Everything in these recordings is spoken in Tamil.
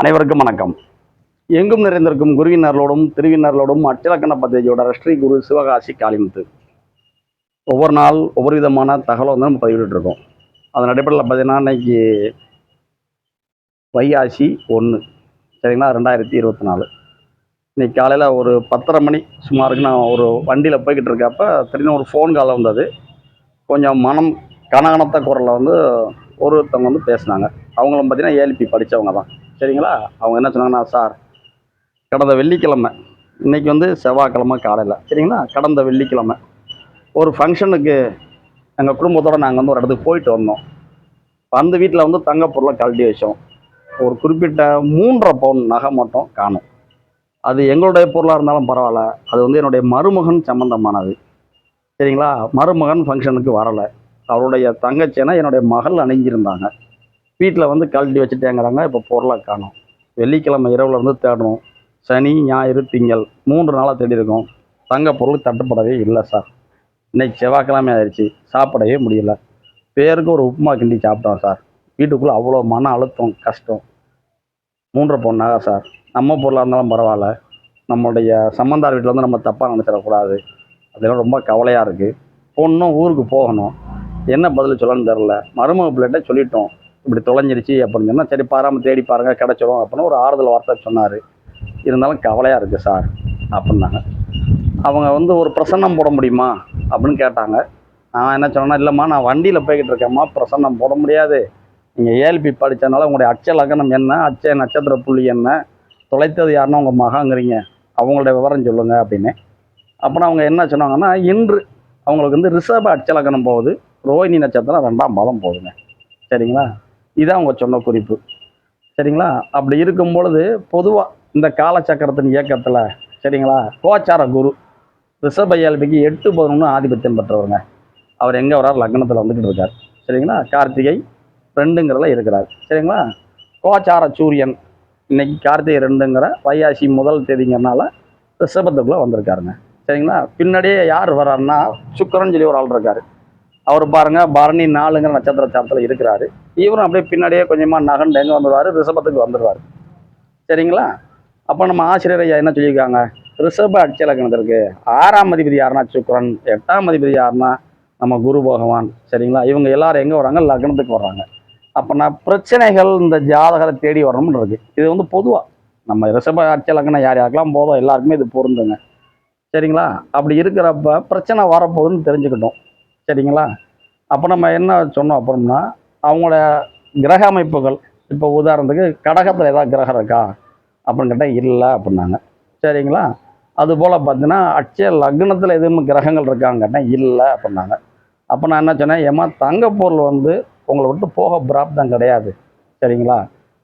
அனைவருக்கும் வணக்கம். எங்கும் நிறைந்திருக்கும் குருவினர்களோடும் திருவினர்களோடும் அட்டிலக்கண பத்திரிகையோட ஸ்ரீ குரு சிவகாசி காளிமுத்து. ஒவ்வொரு நாள் ஒவ்வொரு விதமான தகவலை வந்து நம்ம பதிவிட்டுருக்கோம் அதன் அடிப்படையில் பார்த்தீங்கன்னா இன்னைக்கு வைகாசி ஒன்று சரிங்களா? ரெண்டாயிரத்தி இருபத்தி நாலு. இன்னைக்கு காலையில் ஒரு பத்தரை மணி சுமாருக்கு நான் ஒரு வண்டியில் போய்கிட்டு இருக்கப்ப திடீர்னு ஒரு ஃபோன் கால் வந்தது. கொஞ்சம் மனம் கனகனத்த குரலில் வந்து ஒருத்தவங்க வந்து பேசினாங்க. அவங்களும் பார்த்தீங்கன்னா ஏஎல்பி படித்தவங்க தான். சரிங்களா? அவங்க என்ன சொன்னாங்கன்னா சார் கடந்த வெள்ளிக்கிழமை இன்னைக்கு வந்து செவ்வாய்க்கிழமை காலையில். சரிங்களா? கடந்த வெள்ளிக்கிழமை ஒரு ஃபங்க்ஷனுக்கு எங்கள் குடும்பத்தோடு நாங்கள் வந்து ஒரு இடத்துக்கு போயிட்டு வந்தோம். அந்த வீட்டில் வந்து தங்க பொருளை கழட்டி வச்சோம். ஒரு குறிப்பிட்ட மூன்றரை பவுன் நகை மட்டும் காணும். அது எங்களுடைய பொருளாக இருந்தாலும் பரவாயில்ல. அது வந்து என்னுடைய மருமகன் சம்மந்தமானது சரிங்களா? மருமகன் ஃபங்க்ஷனுக்கு வரலை. அவருடைய தங்கச்சினா என்னுடைய மகள் அணிஞ்சிருந்தாங்க. வீட்டில் வந்து கழட்டி வச்சுட்டேங்கிறாங்க. இப்போ பொருளை காணும். வெள்ளிக்கிழமை இரவில் வந்து தேடணும். சனி ஞாயிறு திங்கள் மூன்று நாளாக தேடி இருக்கோம். தங்க பொருள் தட்டுப்படவே இல்லை சார். இன்னைக்கு செவ்வாய்க்கிழமை ஆயிடுச்சு சாப்பிடவே முடியல. பேருக்கு ஒரு உப்புமா கிண்டி சாப்பிட்டோம் சார். வீட்டுக்குள்ளே அவ்வளோ மன அழுத்தம் கஷ்டம். மூன்றரை பொண்ணாக சார். நம்ம பொருளாக இருந்தாலும் பரவாயில்ல. நம்மளுடைய சம்மந்தார் வீட்டில் வந்து நம்ம தப்பாக நினச்சிடக்கூடாது. அதெல்லாம் ரொம்ப கவலையாக இருக்குது பொண்ணும் ஊருக்கு போகணும். என்ன பதில் சொல்லணும்னு தெரில மருமக பிள்ளைகிட்ட சொல்லிட்டோம். இப்படி தொலைஞ்சிருச்சு அப்படின்னு சொன்னால் சரி பாராமல் தேடி பாருங்கள் கிடச்சிரும் அப்படின்னு ஒரு ஆறுதல் வார்த்தை சொன்னார். இருந்தாலும் கவலையாக இருக்குது சார் அப்படின்னாங்க. அவங்க வந்து ஒரு பிரசன்னம் போட முடியுமா அப்படின்னு கேட்டாங்க. நான் என்ன சொன்னேன்னா இல்லைம்மா நான் வண்டியில் போய்கிட்டு இருக்கேம்மா பிரசன்னம் போட முடியாது. நீங்கள் ஏஎல்பி படித்தனால உங்களுடைய அச்ச லக்னம் என்ன அச்ச நட்சத்திர புள்ளி என்ன தொலைத்தது யாருன்னா உங்கள் மகாங்கிறீங்க அவங்களுடைய விவரம் சொல்லுங்கள் அப்படின்னு. அப்புறம் அவங்க என்ன சொன்னாங்கன்னா இன்று அவங்களுக்கு வந்து ரிஷப அச்ச லக்னம் போகுது ரோஹிணி நட்சத்திரம் ரெண்டாம் பாதம் போகுதுங்க. சரிங்களா? இதான் அவங்க சொன்ன குறிப்பு. சரிங்களா? அப்படி இருக்கும் பொழுது பொதுவாக இந்த காலச்சக்கரத்தின் இயக்கத்தில் சரிங்களா? கோச்சார குரு ரிஷப எட்டு பதினொன்று ஆதிபத்தியம் பெற்றவருங்க. அவர் எங்கே வரார்? லக்னத்தில் வந்துக்கிட்டு இருக்கார். சரிங்களா? கார்த்திகை ரெண்டுங்கிறதுல இருக்கிறார். சரிங்களா? கோச்சார சூரியன் இன்னைக்கு கார்த்திகை ரெண்டுங்கிற வையாசி முதல் தேதிங்கிறனால ரிஷபத்துக்குள்ளே வந்திருக்காருங்க. சரிங்களா? பின்னாடியே யார் வர்றாருன்னா சுக்கரன் சொல்லி ஒரு ஆள் இருக்கார். அவர் பாருங்கள் பரணி நாலுங்கிற நட்சத்திர சாரத்தில் இருக்கிறாரு. இவரும் அப்படியே பின்னாடியே கொஞ்சமாக நகண்டு எங்கே வந்துடுவார் ரிஷபத்துக்கு வந்துடுவார் சரிங்களா? அப்போ நம்ம ஆசிரியர் ஐயா என்ன சொல்லியிருக்காங்க? ரிஷப அட்சய இருக்குது ஆறாம் அதிபதி யாருன்னா? சுக்கரன். எட்டாம் அதிபதி யாருன்னா? நம்ம குரு பகவான். சரிங்களா? இவங்க எல்லாரும் எங்கே வராங்க? லக்னத்துக்கு வர்றாங்க. அப்போனா பிரச்சனைகள் இந்த ஜாதகரை தேடி வரணும்னு இருக்கு. இது வந்து பொதுவாக நம்ம ரிஷப அட்சய லக்னம் யார் யாருக்கெல்லாம் போதும் எல்லாருக்குமே இது பொருந்துங்க. சரிங்களா? அப்படி இருக்கிறப்ப பிரச்சனை வரப்போகுதுன்னு தெரிஞ்சுக்கிட்டோம். சரிங்களா? அப்போ நம்ம என்ன சொன்னோம் அப்புறம்னா அவங்களோட கிரக அமைப்புகள். இப்போ உதாரணத்துக்கு கடகத்தில் ஏதாவது கிரகம் இருக்கா? அப்படின்னு கேட்டால் இல்லை அப்படின்னாங்க. சரிங்களா? அதுபோல் பார்த்தீங்கன்னா அட்சய லக்னத்தில் எதுவும் கிரகங்கள் இருக்கான்னு கேட்டால் இல்லை அப்படின்னாங்க. அப்போ நான் என்ன சொன்னேன்? ஏம்மா தங்க பொருள் வந்து உங்களை விட்டு போக பிராப்தம் கிடையாது. சரிங்களா?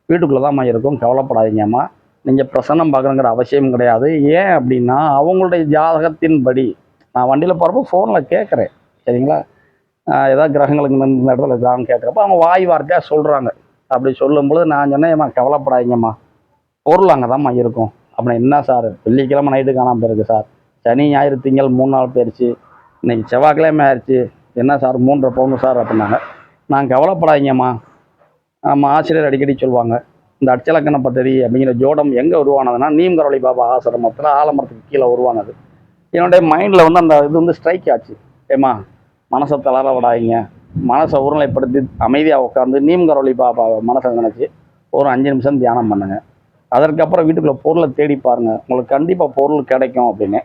வீட்டுக்குள்ளே தான் இருக்கும். கவலைப்படாதீங்கம்மா. நீங்கள் பிரசன்னம் பார்க்கணுங்கிற அவசியம் கிடையாது. ஏன் அப்படின்னா அவங்களுடைய ஜாதகத்தின்படி நான் வண்டியில் போகிறப்போ ஃபோனில் கேட்குறேன் சரிங்களா? ஏதாவது கிரகங்களுக்கு இந்த இடத்துல இருக்கான்னு கேட்குறப்ப அவங்க வாய் வார்த்தையாக சொல்கிறாங்க அப்படி சொல்லும்பொழுது நான் சொன்னேன் ஏம்மா கவலைப்படாதீங்கம்மா. பொருள் அங்கே தான்மா இருக்கும். அப்புறம் என்ன சார்? வெள்ளிக்கிழமை நைட்டு காணாமல் போயிருக்கு சார். சனி ஞாயிறு திங்கள் மூணு நாள் போயிடுச்சு இன்னைக்கு செவ்வாய்க்கிழமை ஆயிடுச்சு என்ன சார்? மூன்றரை பவுன் சார் அப்படின்னாங்க. நான் கவலைப்படாதீங்கம்மா. நம்ம ஆசிரியர் அடிக்கடி சொல்லுவாங்க இந்த அச்சலக்கண பദ്ധதி அப்படிங்கிற ஜோடம் எங்கே உருவானதுன்னா நீம்கரவழி பாபா ஆசிரமத்தில் ஆலமரத்துக்கு கீழே உருவானது. என்னுடைய மைண்டில் வந்து அந்த இது வந்து ஸ்ட்ரைக் ஆச்சு. ஏம்மா மனசை தளர விடாதீங்க. மனசை ஒருநிலைப்படுத்தி அமைதியாக உட்காந்து நீம்கரவழி பாபா மனசை நினச்சி ஒரு அஞ்சு நிமிஷம் தியானம் பண்ணுங்கள் அதற்கப்புறம் வீட்டுக்குள்ளே பொருளை தேடி பாருங்கள் உங்களுக்கு கண்டிப்பாக பொருள் கிடைக்கும் அப்படின்னு.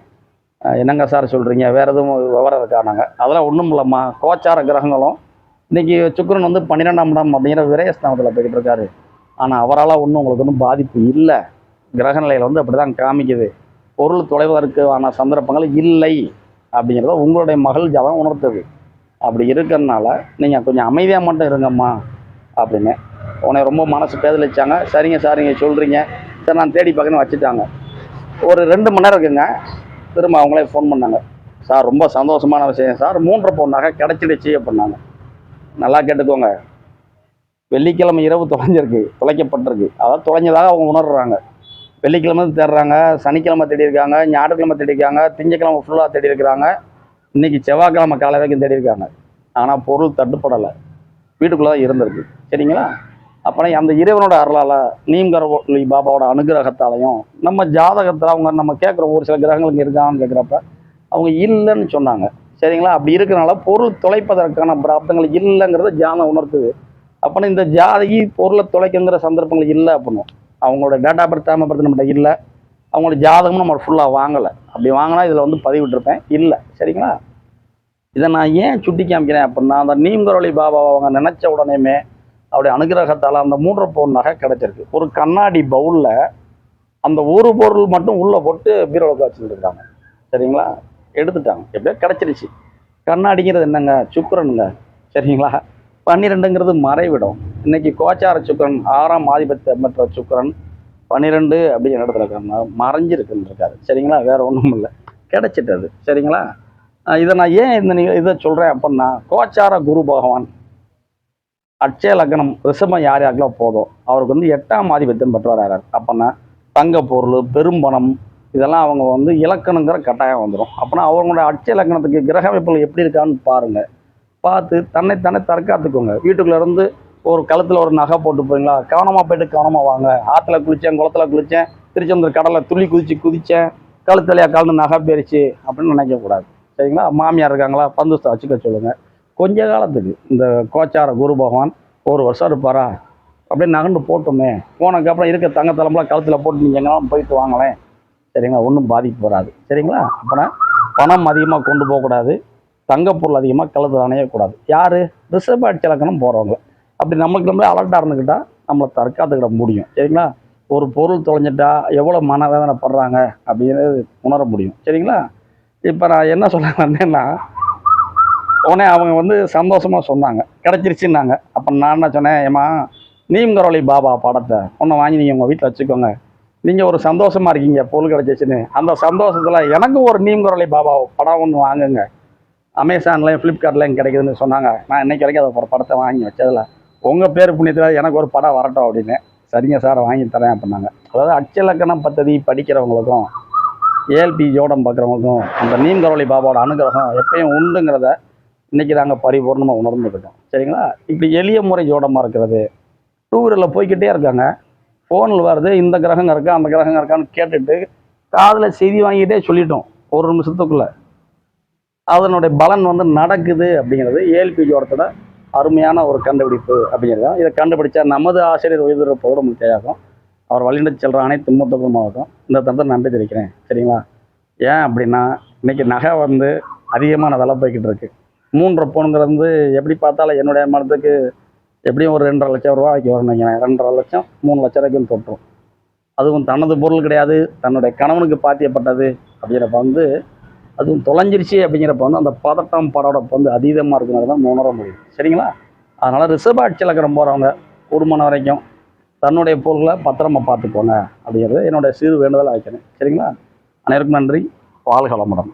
என்னங்க சார் சொல்கிறீங்க வேறு எதுவும் விவரம் இருக்கானாங்க அதெல்லாம் ஒன்றும் இல்லைம்மா. கோச்சார கிரகங்களும் இன்றைக்கி சுக்கரன் வந்து பன்னிரெண்டாம் இடம் அப்படிங்கிற விரயஸ்தானத்தில் போய்கிட்டு இருக்காரு. ஆனால் அவரால் ஒன்றும் உங்களுக்கு ஒன்றும் பாதிப்பு இல்லை. கிரக நிலையில் வந்து அப்படி தான் காமிக்குது. பொருள் தொலைவதற்கான சந்தர்ப்பங்கள் இல்லை. அப்படிங்கிறத உங்களுடைய மகள் ஜாதகம் உணர்த்துது. அப்படி இருக்கிறதுனால நீங்கள் கொஞ்சம் அமைதியாக மட்டும் இருங்கம்மா அப்படின்னு. உன்னை ரொம்ப மனசு பேதலிச்சாங்க. சரிங்க சாரிங்க சொல்கிறீங்க சரி நான் தேடி பார்க்கணும் வச்சுட்டாங்க. ஒரு ரெண்டு மணி நேரம் இருக்குங்க. திரும்ப அவங்களே ஃபோன் பண்ணாங்க. சார் ரொம்ப சந்தோஷமான விஷயம் சார். மூன்றரை பொண்ணாக கிடச்சிடுச்சு அப்படின்னாங்க. நல்லா கேட்டுக்கோங்க. வெள்ளிக்கிழமை இரவு தொலைஞ்சிருக்கு தொலைக்கப்பட்டிருக்கு. அதாவது தொலைஞ்சதாக அவங்க உணர்றாங்க. வெள்ளிக்கிழமை தேடுறாங்க சனிக்கிழமை தேடி இருக்காங்க ஞாயிற்றுக்கிழமை தேடி இருக்காங்க திங்கக்கிழமை ஃபுல்லாக தேடி இருக்கிறாங்க இன்னைக்கு செவ்வாய்க்கிழமை காலை வரைக்கும் தேடி இருக்காங்க ஆனால் பொருள் தட்டுப்படலை. வீட்டுக்குள்ளே தான் இருந்திருக்கு. சரிங்களா? அப்புறம் அந்த இறைவனோட அருளால் நீம்கரவொலி பாபாவோட அனுகிரகத்தாலையும் நம்ம ஜாதகத்தில் அவங்க நம்ம கேட்குற ஒரு சில கிரகங்கள் இங்கே இருக்காங்கன்னு கேட்குறப்ப அவங்க இல்லைன்னு சொன்னாங்க. சரிங்களா? அப்படி இருக்கிறனால பொருள் தொலைப்பதற்கான பிராப்தங்கள் இல்லைங்கிறத ஜாதகம் உணர்த்துது. அப்போனா இந்த ஜாதகி பொருளை தொலைக்குங்கிற சந்தர்ப்பங்கள் இல்லை அப்படின்னு அவங்களோட டேட்டா பர்த் டைம் பர்த் நம்மகிட்ட இல்லை. அவங்களோட ஜாதகமும் நம்ம ஃபுல்லாக வாங்கலை. அப்படி வாங்கினா இதில் வந்து பதிவிட்டிருப்பேன். இல்லை. சரிங்களா? இதை நான் ஏன் சுட்டி காமிக்கிறேன் அப்படின்னா அந்த நீம்கரொலி பாபாவை அவங்க நினச்ச உடனேமே அவருடைய அனுகிரகத்தால் அந்த மூன்று பவுன் நகை கிடச்சிருக்கு. ஒரு கண்ணாடி பவுலில் அந்த ஒரு பொருள் மட்டும் உள்ளே போட்டு பீரோவுக்கு வச்சுருக்காங்க சரிங்களா? எடுத்துட்டாங்க. எப்படியோ கிடச்சிருச்சு. கண்ணாடிங்கிறது என்னங்க? சுக்கரனுங்க சரிங்களா? பன்னிரெண்டுங்கிறது மறைவிடும். இன்னைக்கு கோச்சார சுக்கிரன் ஆறாம் ஆதிபத்திய பெற்ற சுக்கரன் பன்னிரெண்டு அப்படிங்கிற இடத்துல இருக்காருன்னா மறைஞ்சிருக்குன்னு இருக்காரு. சரிங்களா? வேற ஒன்றும் இல்லை. கிடைச்சிட்டது. சரிங்களா? இதை நான் ஏன் இந்த இதை சொல்கிறேன் அப்படின்னா கோச்சார குரு பகவான் அட்சய லக்னம் ரிஷபம் யார் யாருக்கெல்லாம் போதும் அவருக்கு வந்து எட்டாம் ஆதிபத்தியம் பெற்றவர் யார் அப்படின்னா தங்க பொருள் பெரும்பணம் இதெல்லாம் அவங்க வந்து இலக்கணுங்கிற கட்டாயம் வந்துடும் அப்படின்னா அவங்களோட அட்சய லக்னத்துக்கு கிரக அமைப்புகள் எப்படி இருக்கான்னு பாருங்க. பார்த்து தன்னைத்தானே தற்காத்துக்கோங்க. வீட்டுக்குள்ள இருந்து ஒரு கழுத்தில் ஒரு நகை போட்டு போறீங்களா? கவனமாக போயிட்டு கவனமாக வாங்க. ஆற்றுல குளித்தேன் குளத்துல குளித்தேன் திருச்செந்தூர் கடலில் துள்ளி குதிச்சு குதித்தேன் கழுத்தலையா கலந்து நகை போயிருச்சு அப்படின்னு நினைக்கக்கூடாது சரிங்களா? மாமியார் இருக்காங்களா? பந்துஸ்தை வச்சுக்க சொல்லுங்கள் கொஞ்ச காலத்துக்கு இந்த கோச்சார குரு பகவான் ஒரு வருஷம் இருப்பாரா? அப்படியே நகண்டு போட்டுமே. போனதுக்கப்புறம் இருக்க தங்க தலைமுறை கழுத்தில் போட்டு நீங்கள் எங்கேனாலும் போயிட்டு வாங்களேன். சரிங்களா? ஒன்றும் பாதிப்பு வராது. சரிங்களா? அப்போனா பணம் அதிகமாக கொண்டு போகக்கூடாது. தங்கப்பொருள் அதிகமாக கழுத்து அணையக்கூடாது. யார்? ரிசர்வ் அடிச்சலக்கணம் போகிறவங்க அப்படி நமக்கு நம்மளே அலர்ட்டாக இருந்துக்கிட்டால் நம்மளை தற்காத்துக்கிட முடியும். சரிங்களா? ஒரு பொருள் தொலைஞ்சிட்டா எவ்வளோ மனவேதனை படுறாங்க அப்படிங்கிறது உணர முடியும். சரிங்களா? இப்போ நான் என்ன சொல்ல வந்தேன்னா உடனே அவங்க வந்து சந்தோஷமாக சொன்னாங்க. கிடச்சிருச்சுன்னாங்க. அப்போ நான் என்ன சொன்னேன் ஏம்மா நீம்கரோலி பாபா படத்தை ஒன்று வாங்கி நீங்கள் உங்கள் வீட்டில் வச்சுக்கோங்க. நீங்கள் ஒரு சந்தோஷமாக இருக்கீங்க பொருள் கிடச்சிச்சின்னு. அந்த சந்தோஷத்தில் எனக்கும் ஒரு நீம்கரோலி பாபா படம் ஒன்று வாங்குங்க. அமேசான்லேயும் ஃப்ளிப்கார்ட்லேயும் கிடைக்குதுன்னு சொன்னாங்க. நான் என்னைக்கு வரைக்கும் அதை ஒரு படத்தை வாங்கி வச்சதில்லை. உங்கள் பேர் புண்ணியத்தில் எனக்கு ஒரு படம் வரட்டும் அப்படின்னு. சரிங்க சார் வாங்கி தரேன் அப்படின்னாங்க. அதாவது அச்சலக்கணம் பத்ததி படிக்கிறவங்களுக்கும் ஏஎல்பி ஜோடம் பார்க்குறவங்களுக்கும் அந்த நீம்கரோலி பாபாவோட அனுகிரகம் எப்பயும் உண்டுங்கிறத இன்றைக்கி நாங்கள் பரிபூர்ணமாக உணர்ந்துக்கிட்டோம். சரிங்களா? இப்படி எளிய முறை ஜோடமாக இருக்கிறது. டூ வீலரில் போய்கிட்டே இருக்காங்க. ஃபோனில் வருது இந்த கிரகம் இருக்கா அந்த கிரகம் இருக்கான்னு கேட்டுட்டு காதில் செய்தி வாங்கிட்டே சொல்லிட்டோம் ஒரு நிமிஷத்துக்குள்ளே. அதனுடைய பலன் வந்து நடக்குது அப்படிங்கிறது ஏஎல்பி ஜோடத்தோட அருமையான ஒரு கண்டுபிடிப்பு அப்படிங்கிறது தான். இதை கண்டுபிடிச்சா நமது ஆசிரியர் உயிரிழப்போடு நமக்கு தேவையாகும் அவர் வழிநடத்தி செல்கிற அனைத்து மூத்தகுமாகட்டும் இந்த தந்தை நன்றி தெரிவிக்கிறேன். சரிங்களா? ஏன் அப்படின்னா இன்னைக்கு நகை வந்து அதிகமான விலை போய்கிட்டு இருக்குது மூன்றரை பவுனுங்கிறது வந்து எப்படி பார்த்தாலும் என்னுடைய மனத்துக்கு எப்படியும் ஒரு ரெண்டரை லட்சம் ரூபாய்க்கு வரும் நினைக்கிறேன். ரெண்டரை லட்சம் மூணு லட்சம் வரைக்கும் தொட்டுரும் அதுவும் தனது பொருள் கிடையாது. தன்னுடைய கணவனுக்கு பாத்தியப்பட்டது அப்படிங்கிறப்ப வந்து அதுவும் தொலைஞ்சிருச்சு அப்படிங்கிறப்ப வந்து அந்த பதட்டம் படோடப்ப வந்து அதீதமாக இருக்கிறது தான் உணர முடியும். சரிங்களா? அதனால் ரிசர்வ் இலக்கணம் போகிறவங்க கூடுமான வரைக்கும் தன்னுடைய பொருளை பத்திரமா பார்த்துக்கோங்க அப்படிங்கிறது என்னுடைய சிறு வேண்டுதலாக வைக்கிறேன். சரிங்களா? அனைவருக்கும் நன்றி. வாழ்க வளமுடன்.